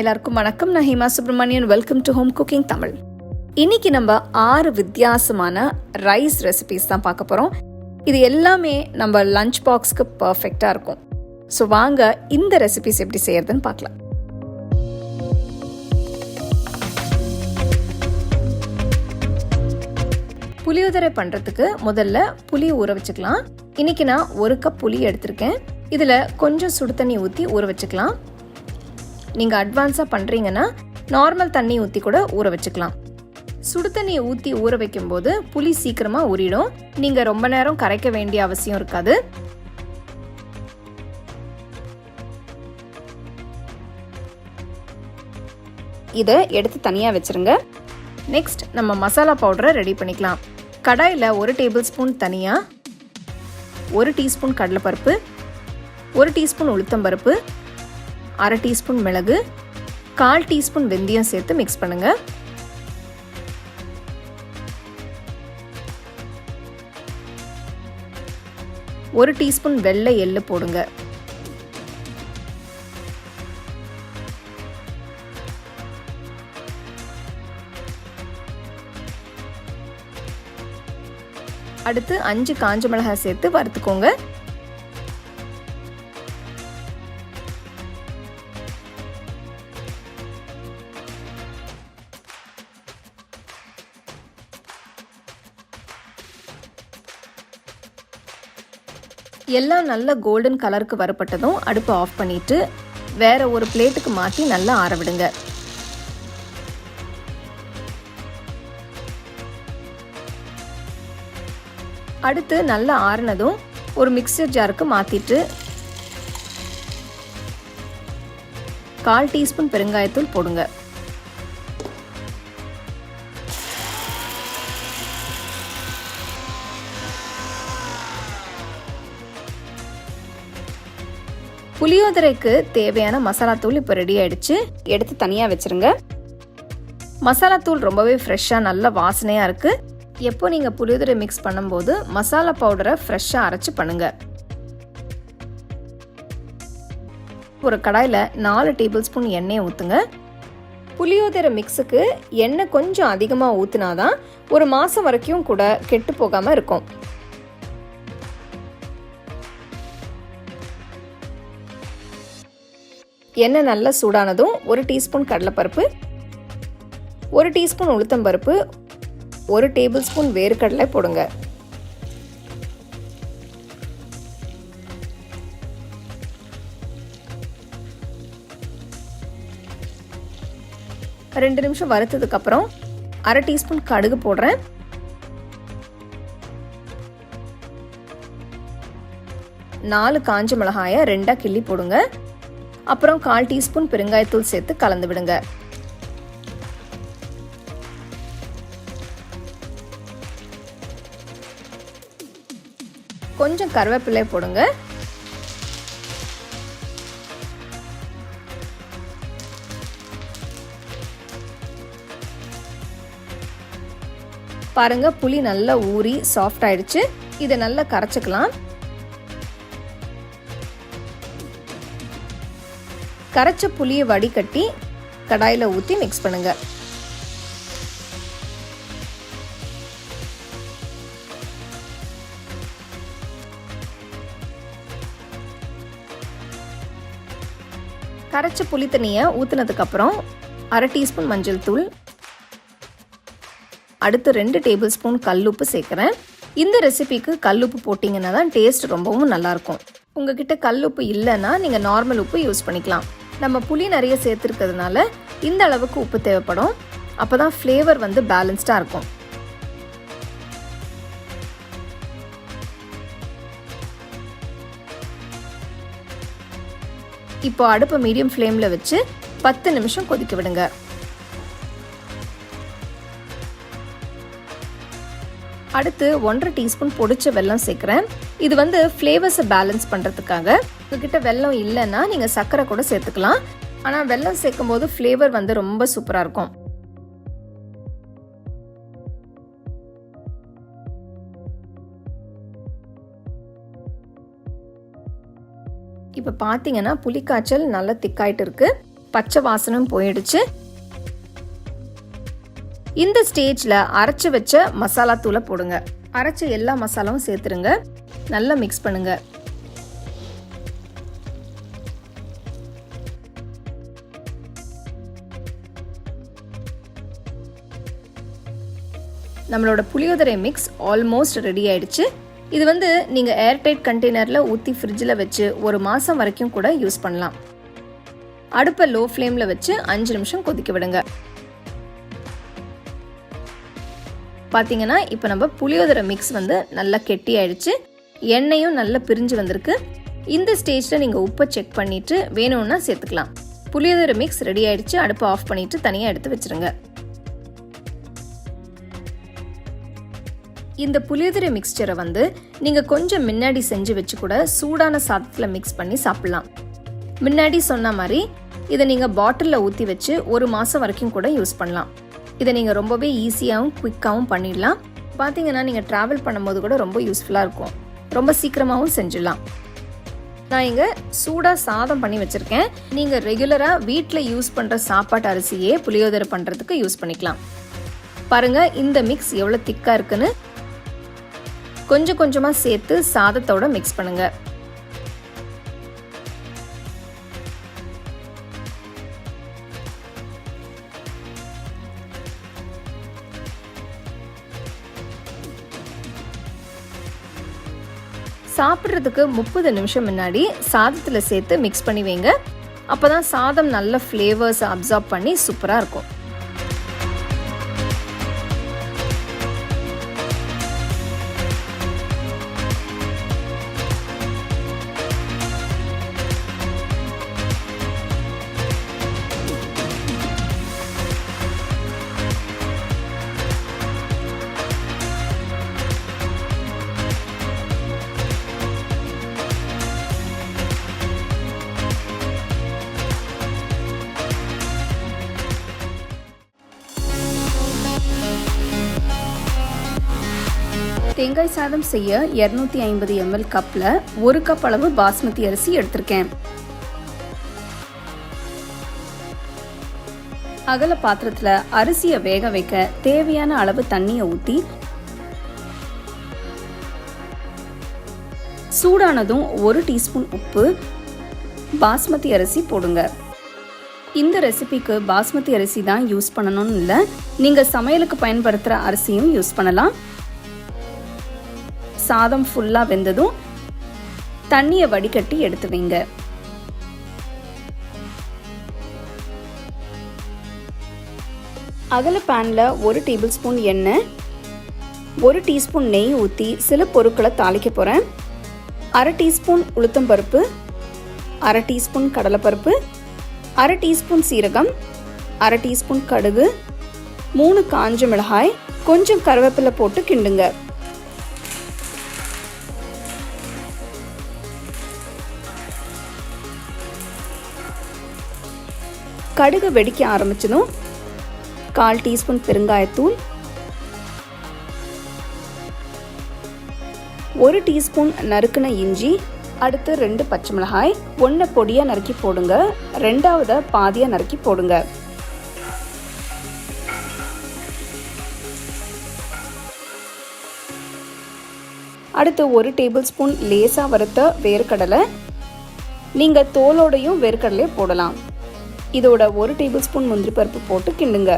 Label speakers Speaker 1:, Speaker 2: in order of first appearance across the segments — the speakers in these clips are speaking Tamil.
Speaker 1: எல்லாருக்கும் வணக்கம். நான் Hima Subramanian welcome to home cooking Tamil இன்னைக்கு நம்ம ஆறு வித்தியாசமான ரைஸ் ரெசிபிஸ் தான் பார்க்க போகிறோம் இது எல்லாமே நம்ம லஞ்ச் பாக்ஸ்க்கு பர்ஃபெக்டாக இருக்கும். ஸோ வாங்க இந்த ரெசிபிஸ் எப்படி செய்யறதுன்னு பார்க்கலாம். புளியோதரை பண்ணுறதுக்கு முதல்ல புளி ஊற வச்சுக்கலாம். இன்னைக்கு நான் ஒரு கப் புளி எடுத்திருக்கேன். இதில் கொஞ்சம் சுடு தண்ணி ஊற்றி ஊற வச்சுக்கலாம். நீங்கள் அட்வான்ஸாக பண்ணுறீங்கன்னா நார்மல் தண்ணி ஊற்றி கூட ஊற வச்சுக்கலாம். சுடு தண்ணியை ஊற்றி ஊற வைக்கும்போது புளி சீக்கிரமாக ஊறிடும். நீங்கள் ரொம்ப நேரம் கரைக்க வேண்டிய அவசியம் இருக்காது. இதை எடுத்து தனியாக வச்சுருங்க. நெக்ஸ்ட் நம்ம மசாலா பவுடரை ரெடி பண்ணிக்கலாம். கடாயில் ஒரு டேபிள் ஸ்பூன் தனியாக ஒரு டீஸ்பூன் கடலைப்பருப்பு ஒரு டீஸ்பூன் உளுத்தம்பருப்பு அரை டீஸ்பூன் மிளகு கால் டீஸ்பூன் வெந்தயம் சேர்த்து மிக்ஸ் பண்ணுங்க. ஒரு டீஸ்பூன் வெள்ளை எள்ளு போடுங்க. அடுத்து அஞ்சு காஞ்ச மிளகாய் சேர்த்து வறுத்துக்கோங்க. எல்லாம் நல்ல கோல்டன் கலருக்கு வரப்பட்டதும் அடுப்பு ஆஃப் பண்ணிட்டு வேற ஒரு பிளேட்டுக்கு மாற்றி நல்லா ஆறவிடுங்க அடுத்து நல்லா ஆறினதும் ஒரு மிக்சர் ஜாருக்கு மாற்றிட்டு கால் டீஸ்பூன் பெருங்காயத்தூள் போடுங்க. புளியோதரைக்கு தேவையான மசாலா தூள் இப்போ ரெடி ஆயிடுச்சு. எடுத்து தனியாக வச்சிருங்க. மசாலா தூள் ரொம்பவே ஃப்ரெஷ்ஷாக நல்ல வாசனையாக இருக்குது எப்போ நீங்கள் புளியோதரை மிக்ஸ் பண்ணும்போது மசாலா பவுடரை ஃப்ரெஷ்ஷாக அரைச்சு பண்ணுங்கள் ஒரு கடாயில் நாலு டேபிள் ஸ்பூன் எண்ணெயை ஊற்றுங்க புளியோதரை மிக்ஸுக்கு எண்ணெய் கொஞ்சம் அதிகமாக ஊற்றினாதான் ஒரு மாதம் வரைக்கும் கூட கெட்டு போகாமல் இருக்கும். எண்ணெய் நல்லா சூடானதும் ஒரு டீஸ்பூன் கடலைப்பருப்பு ஒரு டீஸ்பூன் உளுத்தம்பருப்பு ஒரு டேபிள் ஸ்பூன் வேர்க்கடலை போடுங்க. ரெண்டு நிமிஷம் வறுத்ததுக்கு அப்புறம் அரை டீஸ்பூன் கடுகு போடுறேன். நாலு காஞ்ச மிளகாயை ரெண்டாக கிள்ளி போடுங்க. அப்புறம் கால் டீஸ்பூன் பெருங்காயத்தூள் சேர்த்து கலந்து விடுங்க. கொஞ்சம் கருவேப்பிலை போடுங்க. பாருங்க புளி நல்லா ஊறி சாஃப்ட் ஆயிடுச்சு. இதை நல்லா கரைச்சிக்கலாம். கரைச்ச புளியை வடிகட்டி கடாயில் ஊற்றி மிக்ஸ் பண்ணுங்கள் கரைச்ச புளி தண்ணியை ஊற்றுனதுக்கப்புறம் அரை டீஸ்பூன் மஞ்சள் தூள் அடுத்து ரெண்டு டேபிள் ஸ்பூன் கல்லுப்பு சேர்க்குறேன். இந்த ரெசிபிக்கு கல்லுப்பு போட்டிங்கன்னா தான் டேஸ்ட் ரொம்பவும் நல்லாயிருக்கும் உங்ககிட்ட கல்லுப்பு இல்லைன்னா நீங்கள் நார்மல் உப்பு யூஸ் பண்ணிக்கலாம். நம்ம புளி நிறைய சேர்த்துருக்கிறதுனால இந்த அளவுக்கு உப்பு தேவைப்படும். அப்போ தான் ஃப்ளேவர் வந்து பேலன்ஸ்டாக இருக்கும். இப்போ அடுப்பை மீடியம் ஃப்ளேமில் வச்சு பத்து நிமிஷம் கொதிக்க விடுங்க. அடுத்து ஒன்றரை டீஸ்பூன் பொடிச்ச வெல்லம் சேர்க்குறேன். இது வந்து ஃப்ளேவர்ஸை பேலன்ஸ் பண்ணுறதுக்காக உங்ககிட்ட வெல்லம் இல்லைன்னா நீங்கள் சர்க்கரை கூட சேர்த்துக்கலாம். ஆனால் வெல்லம் சேர்க்கும் போது ஃப்ளேவர் வந்து ரொம்ப சூப்பராக இருக்கும். இப்போ பார்த்தீங்கன்னா புளிக்காய்ச்சல் நல்லா திக்காயிட்டு இருக்கு. பச்சை வாசனும் போயிடுச்சு. இந்த ஸ்டேஜில் அரைச்சி வச்ச மசாலா தூளை போடுங்க. அரைச்ச எல்லா மசாலாவும் சேர்த்துருங்க. நல்லா மிக்ஸ் பண்ணுங்கள் நம்மளோட புளியோதரை மிக்ஸ் ஆல்மோஸ்ட் ரெடி ஆயிடுச்சு. இது வந்து நீங்கள் ஏர்டைட் கண்டெய்னரில் ஊற்றி ஃப்ரிட்ஜில் வச்சு ஒரு மாதம் வரைக்கும் கூட யூஸ் பண்ணலாம். அடுப்பை லோ ஃப்ளேமில் வச்சு அஞ்சு நிமிஷம் கொதிக்க விடுங்க. பார்த்தீங்கன்னா இப்போ நம்ம புளியோதரை மிக்ஸ் வந்து நல்லா கெட்டி ஆயிடுச்சு. எண்ணெயும் நல்லா பிரிஞ்சு வந்திருக்கு. இந்த ஸ்டேஜில் நீங்கள் உப்பை செக் பண்ணிவிட்டு வேணும்னா சேர்த்துக்கலாம். புளியோதரை மிக்ஸ் ரெடி ஆயிடுச்சு. அடுப்பை ஆஃப் பண்ணிவிட்டு தனியாக எடுத்து வச்சுருங்க. இந்த புளியோதரை மிக்ஸ்சரை வந்து நீங்கள் கொஞ்சம் முன்னாடி செஞ்சு வச்சு கூட சூடான சாதத்தில் மிக்ஸ் பண்ணி சாப்பிட்லாம். முன்னாடி சொன்ன மாதிரி இதை நீங்கள் பாட்டிலில் ஊற்றி வச்சு ஒரு மாதம் வரைக்கும் கூட யூஸ் பண்ணலாம். இதை நீங்கள் ரொம்பவே ஈஸியாகவும் குயிக்காகவும் பண்ணிடலாம். பார்த்தீங்கன்னா நீங்கள் ட்ராவல் பண்ணும்போது கூட ரொம்ப யூஸ்ஃபுல்லாக இருக்கும். ரொம்ப சீக்கிரமாகவும் செஞ்சிடலாம். நான் இங்கே சூடாக சாதம் பண்ணி வச்சுருக்கேன். நீங்கள் ரெகுலராக வீட்டில் யூஸ் பண்ணுற சாப்பாட்டு அரிசியே புளியோதரை பண்ணுறதுக்கு யூஸ் பண்ணிக்கலாம். பாருங்கள் இந்த மிக்ஸ் எவ்வளோ திக்காக இருக்குன்னு. கொஞ்சம் கொஞ்சமாக சேர்த்து சாதத்தோட மிக்ஸ் பண்ணுங்கள் சாப்பிட்றதுக்கு முப்பது நிமிஷம் முன்னாடி சாதத்தில் சேர்த்து மிக்ஸ் பண்ணி வைங்க. அப்போ தான் சாதம் நல்ல ஃப்ளேவர்ஸ் அப்சார்ப் பண்ணி சூப்பராக இருக்கும்.
Speaker 2: தேங்காய் சாதம் செய்ய இரநூத்தி ஐம்பது எம்எல் கப்பில் ஒரு கப் அளவு பாஸ்மதி அரிசி எடுத்திருக்கேன். அகல பாத்திரத்தில் அரிசியை வேக வைக்க தேவையான அளவு தண்ணியை ஊற்றி சூடானதும் ஒரு டீஸ்பூன் உப்பு பாஸ்மதி அரிசி போடுங்க. இந்த ரெசிபிக்கு பாஸ்மதி அரிசி தான் யூஸ் பண்ணணும்னு இல்லை நீங்கள் சமையலுக்கு பயன்படுத்துகிற அரிசியும் யூஸ் பண்ணலாம். சாதம் ஃபுல்லாக வெந்ததும் தண்ணியை வடிகட்டி எடுத்து வைங்க. அகல பேனில் ஒரு டேபிள் ஸ்பூன் எண்ணெய் ஒரு டீஸ்பூன் நெய் ஊற்றி சில பொருட்களை தாளிக்க போகிறேன் அரை டீஸ்பூன் உளுத்தம்பருப்பு அரை டீஸ்பூன் கடலைப்பருப்பு அரை டீஸ்பூன் சீரகம் அரை டீஸ்பூன் கடுகு மூணு காஞ்ச மிளகாய் கொஞ்சம் கருவேப்பிலை போட்டு கிண்டுங்க. கடுகு வெடிக்க ஆரம்பிச்சதும் கால் டீஸ்பூன் பெருங்காயத்தூள். ஒரு டீஸ்பூன் நறுக்குன இஞ்சி அடுத்து ரெண்டு பச்சை மிளகாய் ஒன்றை பொடியாக நறுக்கி போடுங்க. ரெண்டாவதை பாதியாக நறுக்கி போடுங்க. அடுத்து ஒரு டேபிள் ஸ்பூன் லேசாக வறுத்த வேர்க்கடலை. நீங்கள் தோலோடையும் வேர்க்கடலையே போடலாம். இதோட ஒரு டேபிள் ஸ்பூன் முந்திரி பருப்பு போட்டு கிண்டுங்க.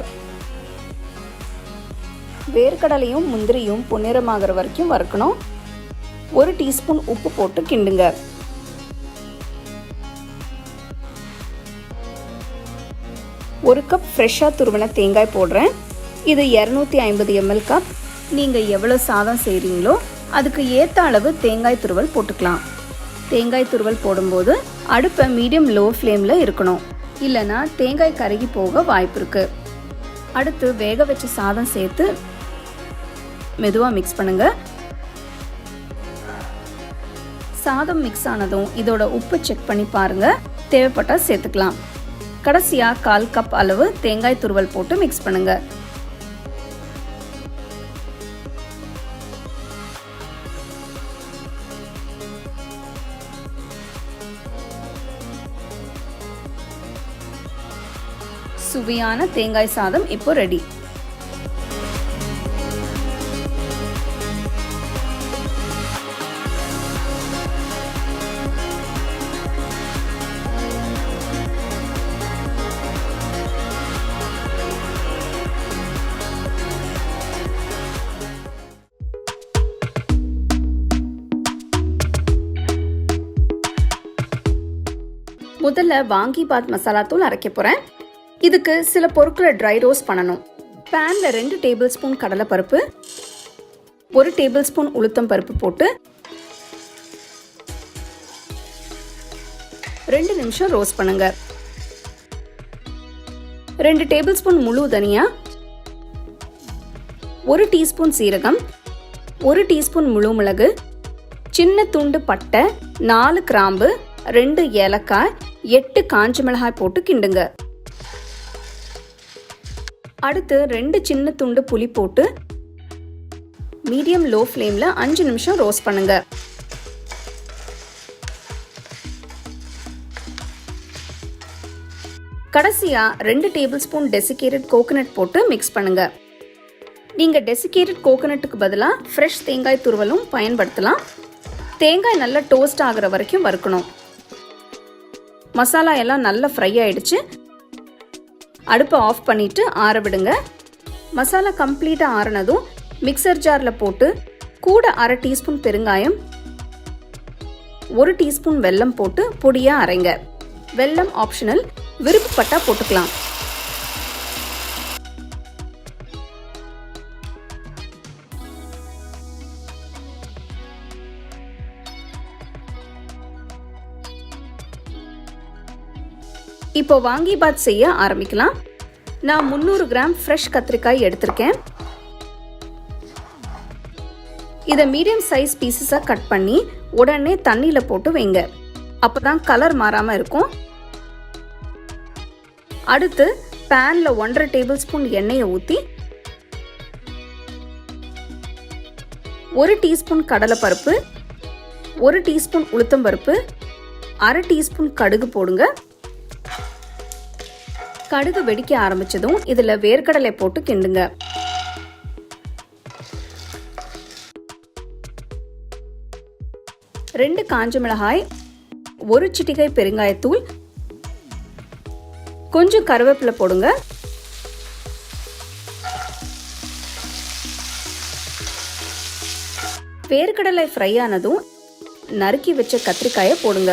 Speaker 2: வேர்க்கடலையும் முந்திரியும் பொன்னிறமாகிற வரைக்கும் வறுக்கணும். ஒரு டீஸ்பூன் உப்பு போட்டு கிண்டுங்க. ஒரு கப் ஃப்ரெஷ்ஷாக துருவின தேங்காய் போடுறேன். இது இரநூத்தி ஐம்பது எம்எல் கப் நீங்கள் எவ்வளோ சாதம் செய்கிறீங்களோ அதுக்கு ஏற்ற அளவு தேங்காய் துருவல் போட்டுக்கலாம். தேங்காய் துருவல் போடும்போது அடுப்பை மீடியம் லோ ஃப்ளேமில் இருக்கணும். இல்லைன்னா தேங்காய் கருகி போக வாய்ப்பு இருக்குது அடுத்து வேக வச்ச சாதம் சேர்த்து மெதுவாக மிக்ஸ் பண்ணுங்க. சாதம் மிக்ஸ் ஆனதும் இதோட உப்பு செக் பண்ணி பாருங்க. தேவைப்பட்டால் சேர்த்துக்கலாம். கடைசியாக கால் கப் அளவு தேங்காய் துருவல் போட்டு மிக்ஸ் பண்ணுங்கள் சுவையான தேங்காய் சாதம் இப்போ ரெடி முதல்ல வாங்கி பாத் மசாலா தூள் அரைக்க போறேன். இதுக்கு சில பொருட்களை ட்ரை ரோஸ்ட் பண்ணணும். பேனில் ரெண்டு டேபிள் ஸ்பூன் கடலைப்பருப்பு ஒரு டேபிள் ஸ்பூன் உளுத்தம் பருப்பு போட்டு ரெண்டு நிமிஷம் ரோஸ்ட் பண்ணுங்க. ரெண்டு டேபிள் ஸ்பூன் முழு தனியா ஒரு டீஸ்பூன் சீரகம் ஒரு டீஸ்பூன் முழு மிளகு சின்ன துண்டு பட்டை நாலு கிராம்பு ரெண்டு ஏலக்காய் எட்டு காஞ்ச மிளகாய் போட்டு கிண்டுங்க. அடுத்து ரெண்டு சின்ன துண்டு புளி போட்டு மீடியம் லோ ஃப்ளேமில் அஞ்சு நிமிஷம் ரோஸ்ட் பண்ணுங்க. கடைசியாக ரெண்டு டேபிள் ஸ்பூன் டெசிகேட்டட் கோகோனட் போட்டு மிக்ஸ் பண்ணுங்க. நீங்கள் டெசிகேட்டட் கோகோனட்டுக்கு பதிலாக ஃப்ரெஷ் தேங்காய் துருவலும் பயன்படுத்தலாம். தேங்காய் நல்லா டோஸ்ட் ஆகிற வரைக்கும் வறுக்கணும். மசாலா எல்லாம் நல்லா ஃப்ரை ஆயிடுச்சு. அடுப்பை ஆஃப் பண்ணிட்டு ஆற விடுங்க. மசாலா கம்ப்ளீட்டாக ஆறுனதும் மிக்சர் ஜாரில் போட்டு கூட அரை டீஸ்பூன் பெருங்காயம் ஒரு டீஸ்பூன் வெல்லம் போட்டு பொடியாக அரைங்க. வெல்லம் ஆப்ஷனல் விருப்பப்பட்டா போட்டுக்கலாம். இப்போ வாங்கி பாத் செய்ய ஆரம்பிக்கலாம். நான் முந்நூறு கிராம் ஃப்ரெஷ் கத்திரிக்காய் எடுத்திருக்கேன். இதை மீடியம் சைஸ் பீசஸாக கட் பண்ணி உடனே தண்ணியில் போட்டு வைங்க. அப்போ தான் கலர் மாறாமல் இருக்கும். அடுத்து பேனில் ஒன்றரை டேபிள் ஸ்பூன் எண்ணெயை ஊற்றி ஒரு டீஸ்பூன் கடலைப்பருப்பு ஒரு டீஸ்பூன் உளுத்தம்பருப்பு அரை டீஸ்பூன் கடுகு போடுங்க. கடுகு வெடிக்க ஆரம்பிச்சதும் இதுல வேர்க்கடலை போட்டு கிண்டுங்க. ரெண்டு காஞ்ச மிளகாய் ஒரு சிட்டிகை பெருங்காயத்தூள் கொஞ்சம் கருவேப்பிலை போடுங்க. வேர்க்கடலை ஃப்ரை ஆனதும் நறுக்கி வச்ச கத்திரிக்காயை போடுங்க.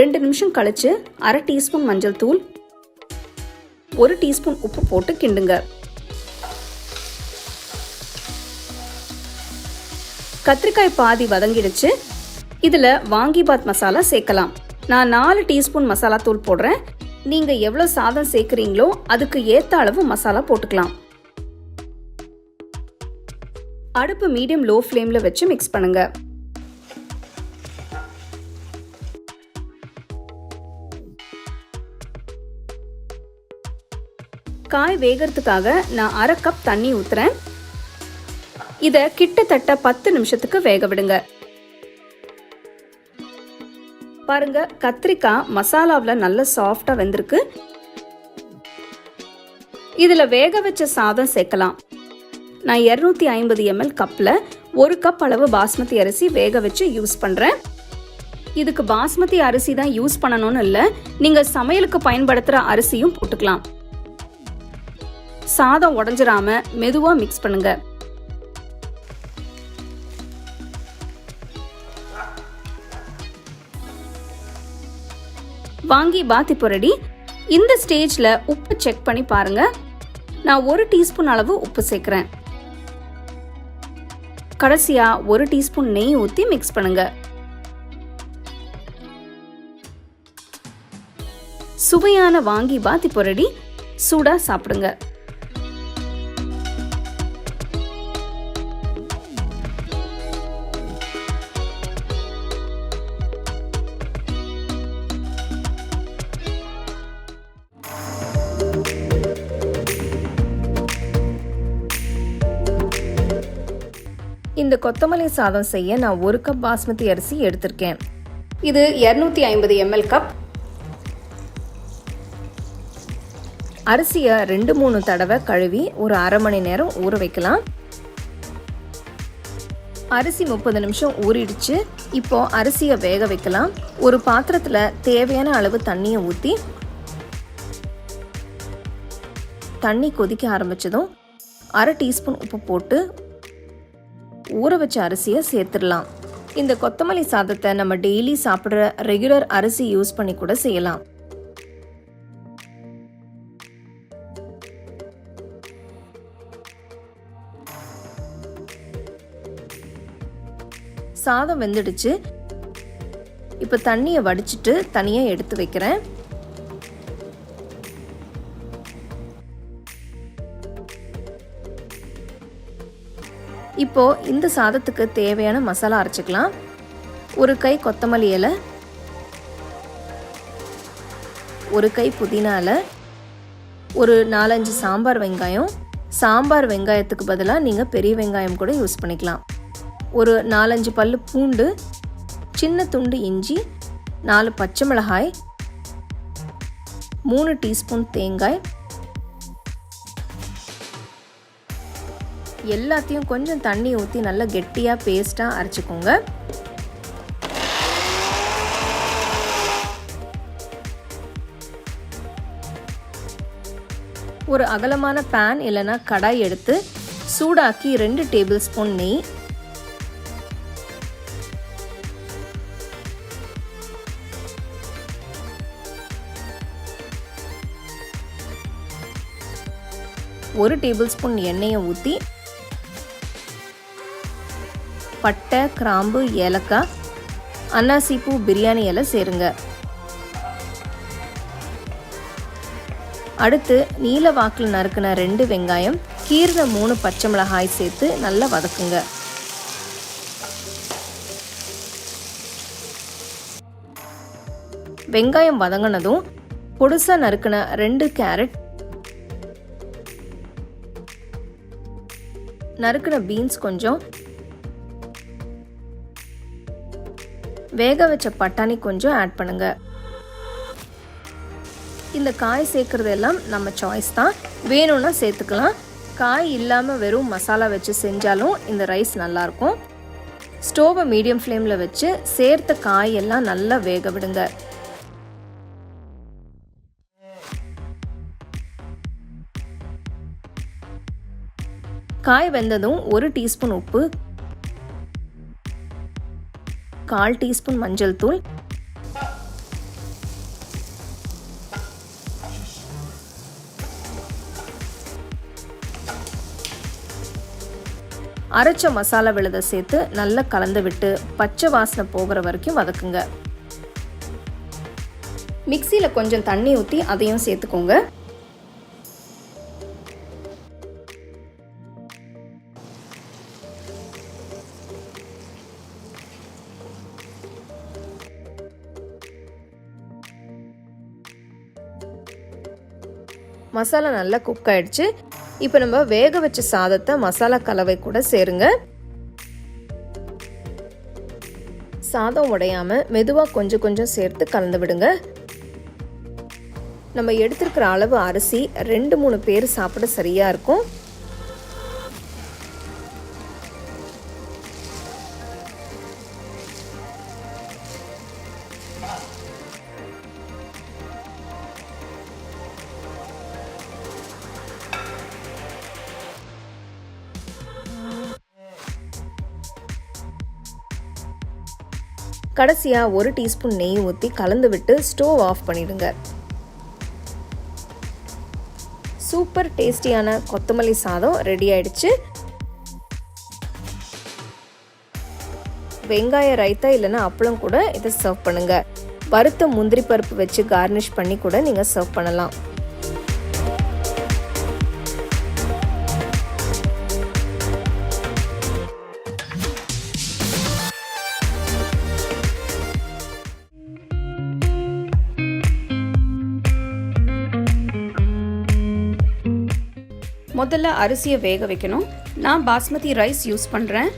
Speaker 2: ரெண்டு நிமிஷம் கழிச்சு அரை டீஸ்பூன் மஞ்சள் தூள் ஒரு டீஸ்பூன் உப்பு போட்டு கிண்டுங்க. கத்திரிக்காய் பாதி வதங்கிடுச்சு. இதில் வாங்கி பாத் மசாலா சேர்க்கலாம். நான் நாலு டீஸ்பூன் மசாலா தூள் போடுறேன். நீங்கள் எவ்வளோ சாதம் சேர்க்குறீங்களோ அதுக்கு ஏத்த அளவு மசாலா போட்டுக்கலாம். அடுப்பு மீடியம் லோ ஃப்ளேமில் வச்சு மிக்ஸ் பண்ணுங்கள் காய் வேகிறதுக்காக நான் அரை கப் தண்ணி ஊற்றுறேன் இதை கிட்டத்தட்ட பத்து நிமிஷத்துக்கு வேக விடுங்க. பாருங்க கத்திரிக்காய் மசாலாவில் நல்ல சாஃப்டாக வெந்திருக்கு. இதில் வேக வச்ச சாதம் சேர்க்கலாம். நான் இரநூத்தி ஐம்பது எம்எல் கப்பில் ஒரு கப் அளவு பாஸ்மதி அரிசி வேக வச்சு யூஸ் பண்ணுறேன் இதுக்கு பாஸ்மதி அரிசி தான் யூஸ் பண்ணணும்னு இல்லை நீங்கள் சமையலுக்கு பயன்படுத்துகிற அரிசியும் போட்டுக்கலாம். சாதம் உடஞ்சிராம மெதுவாக மிக்ஸ் பண்ணுங்க. வாங்கி பாத் இப்போ ரெடி. இந்த ஸ்டேஜில் உப்பு செக் பண்ணி பாருங்க. நான் ஒரு டீஸ்பூன் அளவு உப்பு சேர்க்குறேன். கடைசியாக ஒரு டீஸ்பூன் நெய் ஊற்றி மிக்ஸ் பண்ணுங்க. சுவையான வாங்கி பாத் இப்போ ரெடி சாப்பிடுங்க.
Speaker 1: கொத்தமல்லி சாதம் செய்ய நான் ஒரு கப் பாஸ்மதி அரிசி எடுத்திருக்கேன்.
Speaker 2: இது இரநூத்தி ஐம்பது எம்எல் கப்
Speaker 1: அரிசியை ரெண்டு மூணு தடவை கழுவி ஒரு அரை மணி நேரம் ஊற வைக்கலாம். அரிசி முப்பது நிமிஷம் ஊறிடுச்சு. இப்போ அரிசியை வேக வைக்கலாம். ஒரு பாத்திரத்தில் தேவையான அளவு தண்ணியை ஊற்றி தண்ணி கொதிக்க ஆரம்பிச்சதும் அரை டீஸ்பூன் உப்பு போட்டு ஊற வச்ச அரிசியை சேர்த்துடலாம். இந்த கொத்தமல்லி சாதத்தை நம்ம டெய்லி சாப்பிட்ற ரெகுலர் அரிசி யூஸ் பண்ணி கூட செய்யலாம். சாதம் வெந்துடுச்சு. இப்போ தண்ணியை வடிச்சிட்டு தனியாக எடுத்து வைக்கிறேன். இப்போ இந்த சாதத்துக்கு தேவையான மசாலா அரைச்சிக்கலாம். ஒரு கை கொத்தமல்லி இலை. ஒரு கை புதினா இலை. ஒரு நாலஞ்சு சாம்பார் வெங்காயம். சாம்பார் வெங்காயத்துக்கு பதிலாக நீங்கள் பெரிய வெங்காயம் கூட யூஸ் பண்ணிக்கலாம். ஒரு நாலஞ்சு பல் பூண்டு. சின்ன துண்டு இஞ்சி. நாலு பச்சை மிளகாய். மூணு டீஸ்பூன் தேங்காய். எல்லாத்தையும் கொஞ்சம் தண்ணி ஊற்றி நல்லா கெட்டியாக பேஸ்ட்டாக அரைச்சிக்கோங்க. ஒரு அகலமான பேன் இல்லைன்னா கடாய் எடுத்து சூடாக்கி ரெண்டு டேபிள் ஸ்பூன் நெய். ஒரு டேபிள் ஸ்பூன் எண்ணெயை ஊற்றி பட்டை கிராம்பு ஏலக்காய் அன்னாசிப்பூ பிரியாணி இலை சேருங்க. அடுத்து நீல வாக்கில் நறுக்கின ரெண்டு வெங்காயம் கீர்ன மூணு பச்சை மிளகாய் சேர்த்து நல்லா வதக்குங்க. வெங்காயம் வதங்கினதும் பொடுசாக நறுக்கின ரெண்டு கேரட் நறுக்கின பீன்ஸ் கொஞ்சம் வேக வச்ச பட்டாணி கொஞ்சம் ஆட் பண்ணுங்க. இந்த காய் சேர்க்கறது எல்லாம் நம்ம சாய்ஸ் தான். வேணும்னா சேர்த்துக்கலாம். காய் இல்லாமல் வெறும் மசாலா வச்சு செஞ்சாலும் இந்த ரைஸ் நல்லாயிருக்கும் ஸ்டோவை மீடியம் ஃப்ளேமில் வச்சு சேர்த்த காய் எல்லாம் நல்லா வேக விடுங்க. காய் வெந்ததும் ஒரு டீஸ்பூன் உப்பு கால் டீஸ்பூன் மஞ்சள் தூள். அரைச்ச மசாலா விழுதை சேர்த்து நல்லா கலந்து விட்டு பச்சை வாசனை போகிற வரைக்கும் வதக்குங்க.
Speaker 2: மிக்சியில் கொஞ்சம் தண்ணி ஊற்றி அதையும் சேர்த்துக்கோங்க.
Speaker 1: மசாலா நல்லா குக் ஆயிடுச்சு. இப்போ நம்ம வேக வச்ச சாதத்தை மசாலா கலவை கூட சேருங்க. சாதம் உடையாம மெதுவாக கொஞ்சம் கொஞ்சம் சேர்த்து கலந்து விடுங்க. நம்ம எடுத்திருக்கிற அளவு அரிசி ரெண்டு மூணு பேர் சாப்பிட சரியா இருக்கும். கடைசியாக ஒரு டீஸ்பூன் நெய் ஊற்றி கலந்து விட்டு ஸ்டோவ் ஆஃப் பண்ணிடுங்க. சூப்பர் டேஸ்டியான கொத்தமல்லி சாதம் ரெடி ஆயிடுச்சு. வெங்காய ரைத்தா இல்லைன்னா அப்பளம் கூட இதை சர்வ் பண்ணுங்க. வறுத்த முந்திரி பருப்பு வச்சு கார்னிஷ் பண்ணி கூட நீங்கள் சர்வ் பண்ணலாம்.
Speaker 2: முதல்ல அரிசியை வேக வைக்கணும். நான் பாஸ்மதி ரைஸ் யூஸ் பண்ணுறேன்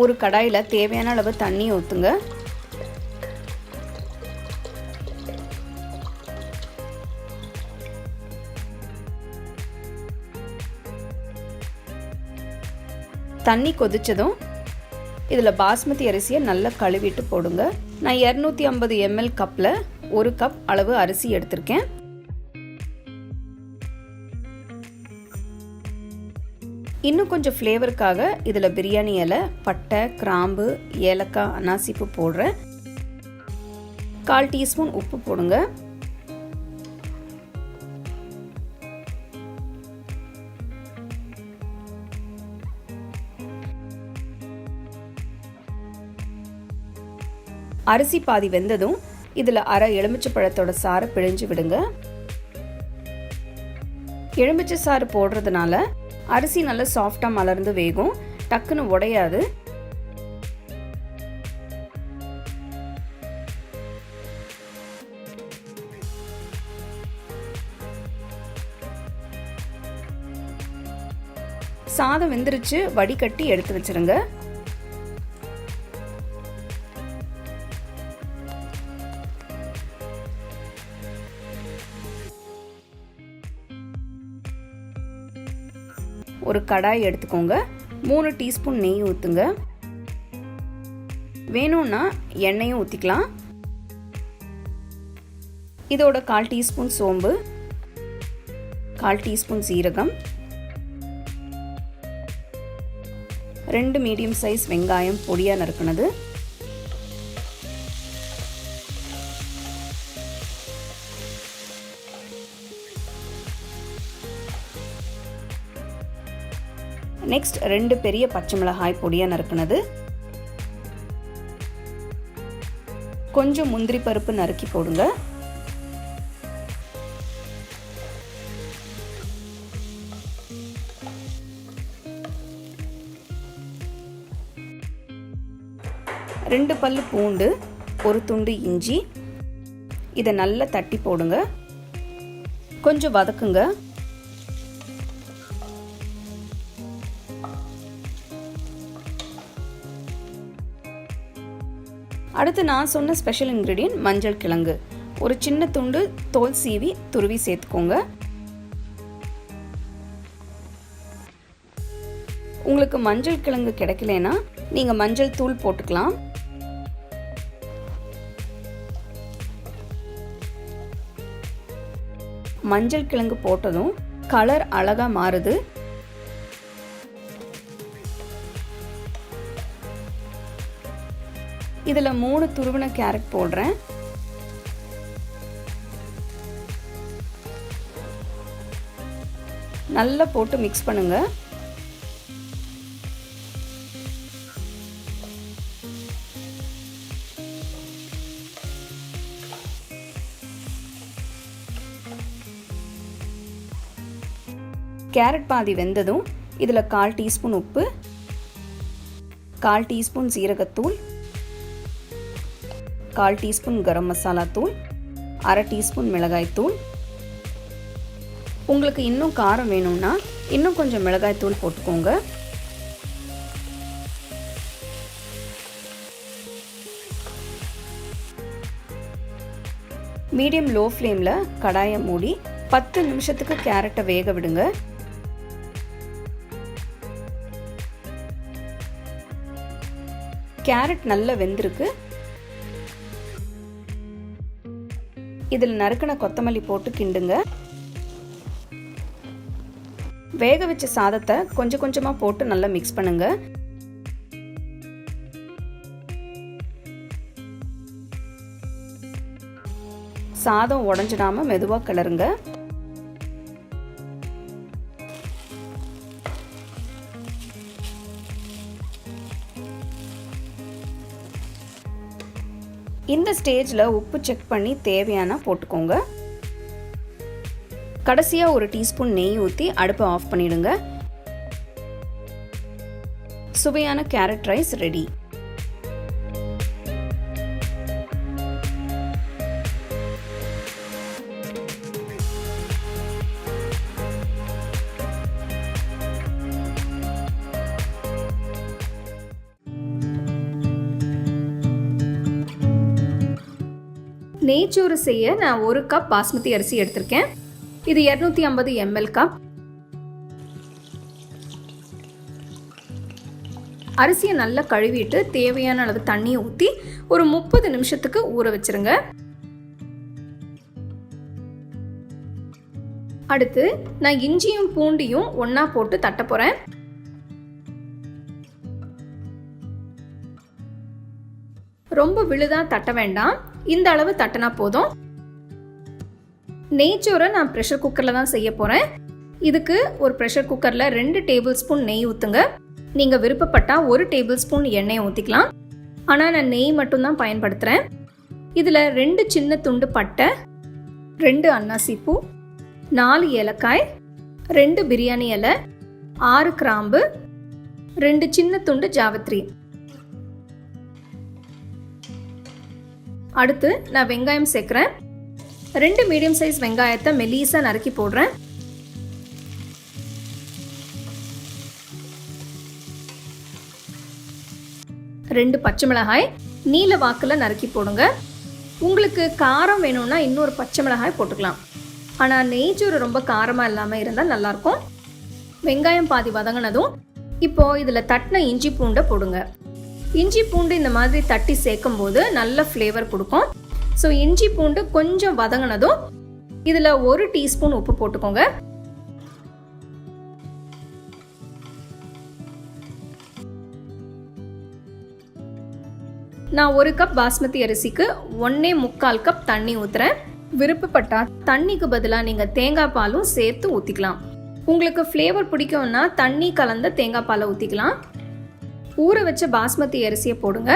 Speaker 2: ஒரு கடாயில் தேவையான அளவு தண்ணி ஊற்றுங்க தண்ணி கொதித்ததும் இதில் பாஸ்மதி அரிசியை நல்லா கழுவிட்டு போடுங்க. நான் இரநூத்தி ஐம்பது எம்எல் கப்பில் ஒரு கப் அளவு அரிசி எடுத்திருக்கேன். இன்னும் கொஞ்சம் ஃப்ளேவருக்காக இதில் பிரியாணி இலை பட்டை கிராம்பு ஏலக்காய் அனாசிப்பு போடுறேன். கால் டீஸ்பூன் உப்பு போடுங்க. அரிசி பாதி வெந்ததும் இதில் அரை எலுமிச்சை பழத்தோட சாறை பிழிஞ்சு விடுங்க. எலுமிச்சை சாறு போடுறதுனால அரிசி நல்லா சாஃப்டாக மலர்ந்து வேகும். டக்குன்னு உடையாது. சாதம் வெந்துருச்சு வடிகட்டி எடுத்து வச்சுருங்க. ஒரு கடாய் எடுத்துக்கோங்க. மூணு டீஸ்பூன் நெய் ஊற்றுங்க வேணும்னா எண்ணெயும் ஊற்றிக்கலாம் இதோட கால் டீஸ்பூன் சோம்பு. கால் டீஸ்பூன் சீரகம். ரெண்டு மீடியம் சைஸ் வெங்காயம் பொடியாக நறுக்குனது. நெக்ஸ்ட் ரெண்டு பெரிய பச்சை மிளகாய் பொடியாக நறுக்குனது. கொஞ்சம் முந்திரி பருப்பு நறுக்கி போடுங்க. ரெண்டு பல்லு பூண்டு ஒரு துண்டு இஞ்சி. இதை நல்லா தட்டி போடுங்க. கொஞ்சம் வதக்குங்க. அடுத்து நான் சொன்ன ஸ்பெஷல் இன்க்ரீடியன்ட் மஞ்சள் கிழங்கு. ஒரு சின்ன துண்டு தோல் சீவி துருவி சேர்த்துக்கோங்க. உங்களுக்கு மஞ்சள் கிழங்கு கிடைக்கலனா நீங்கள் மஞ்சள் தூள் போட்டுக்கலாம். மஞ்சள் கிழங்கு போட்டதும் கலர் அழகாக மாறுது. இதில் மூணு துருவின கேரட் போடுறேன். நல்லா போட்டு மிக்ஸ் பண்ணுங்க. கேரட் பாதி வெந்ததும் இதில் கால் டீஸ்பூன் உப்பு கால் டீஸ்பூன் சீரகத்தூள் கால் டீஸ்பூன் கரம் மசாலா தூள் அரை டீஸ்பூன் மிளகாய் தூள். உங்களுக்கு இன்னும் காரம் வேணும்னா இன்னும் கொஞ்சம் மிளகாய் தூள் போட்டுக்கோங்க. மீடியம் லோ ஃப்ளேமில் கடாயை மூடி பத்து நிமிஷத்துக்கு கேரட்டை வேக விடுங்க. கேரட் நல்லா வெந்திருக்கு. இதில் நறுக்கின கொத்தமல்லி போட்டு கிண்டுங்க. வேக வச்ச சாதத்தை கொஞ்சம் கொஞ்சமாக போட்டு நல்லா மிக்ஸ் பண்ணுங்க. சாதம் உடஞ்சிடாமல் மெதுவாக கிளறுங்க. இந்த ஸ்டேஜில் உப்பு செக் பண்ணி தேவையான போட்டுக்கோங்க. கடைசியாக ஒரு டீஸ்பூன் நெய் ஊற்றி அடுப்பை ஆஃப் பண்ணிடுங்க. சுவையான கேரட் ரைஸ் ரெடி.
Speaker 1: நெய்ச்சோறு செய்ய நான் ஒரு கப் பாஸ்மதி அரிசி எடுத்திருக்கேன். இது இரநூத்தி ஐம்பது எம்எல் கப் அரிசியை நல்லா கழுவிட்டு தேவையான அளவு தண்ணியை ஊற்றி ஒரு முப்பது நிமிஷத்துக்கு ஊற வச்சுருங்க. அடுத்து நான் இஞ்சியும் பூண்டியும் ஒன்றா போட்டு தட்ட போகிறேன் ரொம்ப விழுதாக தட்ட வேண்டாம். இந்த அளவு தட்டினா போதும். நெய்ச்சோரை நான் ப்ரெஷர் குக்கரில் தான் செய்ய போகிறேன் இதுக்கு ஒரு ப்ரெஷர் குக்கரில் ரெண்டு டேபிள் ஸ்பூன் நெய் ஊற்றுங்க நீங்கள் விருப்பப்பட்டால் ஒரு டேபிள் ஸ்பூன் எண்ணெய் ஊற்றிக்கலாம் ஆனால் நான் நெய் மட்டும்தான் பயன்படுத்துகிறேன் இதில் ரெண்டு சின்ன துண்டு பட்டை ரெண்டு அன்னாசிப்பூ நாலு ஏலக்காய் ரெண்டு பிரியாணி இலை ஆறு கிராம்பு ரெண்டு சின்ன துண்டு ஜாவத்ரி. அடுத்து நான் வெங்காயம் சேர்க்குறேன். ரெண்டு மீடியம் சைஸ் வெங்காயத்தை மெலீஸாக நறுக்கி போடுறேன். ரெண்டு பச்சை மிளகாய் நீல வாக்கில் நறுக்கி போடுங்க. உங்களுக்கு காரம் வேணும்னா இன்னொரு பச்சை மிளகாய் போட்டுக்கலாம். ஆனால் நெய்ச்சோறு ரொம்ப காரமாக இல்லாமல் இருந்தால் நல்லாயிருக்கும் வெங்காயம் பாதி வதங்கினதும் இப்போது இதில் தட்டின இஞ்சி பூண்டை போடுங்க. இஞ்சி பூண்டு இந்த மாதிரி தட்டி சேர்க்கும் போது நல்ல ஃப்ளேவர் கொடுக்கும். ஸோ இஞ்சி பூண்டு கொஞ்சம் வதங்கினதும் இதில் ஒரு டீஸ்பூன் உப்பு போட்டுக்கோங்க. நான் ஒரு கப் பாஸ்மதி அரிசிக்கு ஒன்னே முக்கால் கப் தண்ணி ஊற்றுறேன் விருப்பப்பட்டா தண்ணிக்கு பதிலாக நீங்கள் தேங்காய் பாலும் சேர்த்து ஊற்றிக்கலாம் உங்களுக்கு ஃப்ளேவர் பிடிக்கும்னா தண்ணி கலந்த தேங்காய் பாலை ஊற்றிக்கலாம் ஊற வச்ச பாஸ்மதி அரிசியை போடுங்க.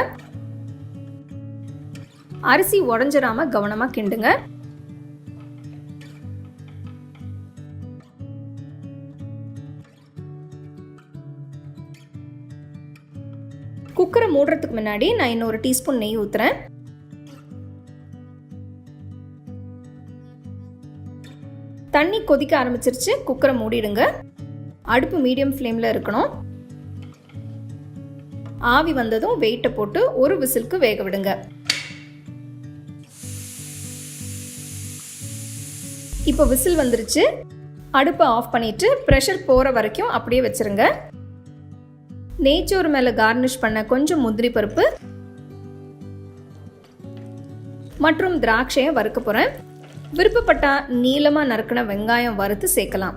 Speaker 1: அரிசி உடஞ்சிடாம கவனமாக கிண்டுங்க. குக்கரை மூடுறதுக்கு முன்னாடி நான் இன்னொரு டீஸ்பூன் நெய் ஊற்றுறேன் தண்ணி கொதிக்க ஆரம்பிச்சிருச்சு குக்கரை மூடிடுங்க. அடுப்பு மீடியம் ஃப்ளேமில் இருக்கணும். ஆவி வந்ததும் வெயிட்டை போட்டு ஒரு விசிலுக்கு வேக விடுங்க. இப்போ விசில் வந்துருச்சு. அடுப்பை ஆஃப் பண்ணிட்டு ப்ரெஷர் போகிற வரைக்கும் அப்படியே வச்சிருங்க. நெய்ச்சோறு மேலே கார்னிஷ் பண்ண கொஞ்சம் முந்திரி பருப்பு மற்றும் திராட்சையை வறுக்க போகிறேன் விருப்பப்பட்டால் நீளமாக நறுக்கின வெங்காயம் வறுத்து சேர்க்கலாம்.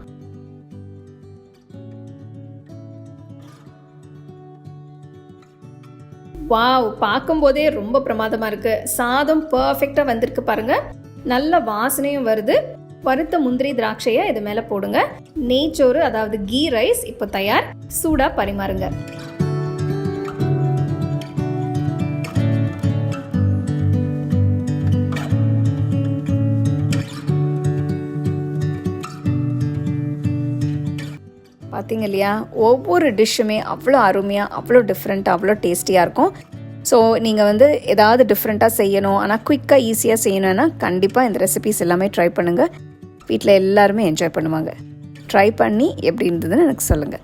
Speaker 1: வாவ் பார்க்கும்போதே ரொம்ப பிரமாதமாக இருக்கு. சாதம் பர்ஃபெக்டாக வந்திருக்கு பாருங்க. நல்ல வாசனையும் வருது. வறுத்த முந்திரி திராட்சையை இது மேலே போடுங்க. நெய்ச்சோறு அதாவது கீ ரைஸ் இப்போ தயார். சூடாக பரிமாறுங்க. பார்த்தீங்க இல்லையா? ஒவ்வொரு டிஷ்ஷுமே அவ்வளோ அருமையாக அவ்வளோ டிஃப்ரெண்ட்டாக அவ்வளோ டேஸ்டியாக இருக்கும். ஸோ நீங்கள் வந்து ஏதாவது டிஃப்ரெண்ட்டாக செய்யணும். ஆனால் குயிக்காக ஈஸியாக செய்யணும்னா கண்டிப்பாக இந்த ரெசிபிஸ் எல்லாமே ட்ரை பண்ணுங்கள் வீட்டில் எல்லாருமே என்ஜாய் பண்ணுவாங்க. ட்ரை பண்ணி எப்படி இருந்ததுன்னு எனக்கு சொல்லுங்கள்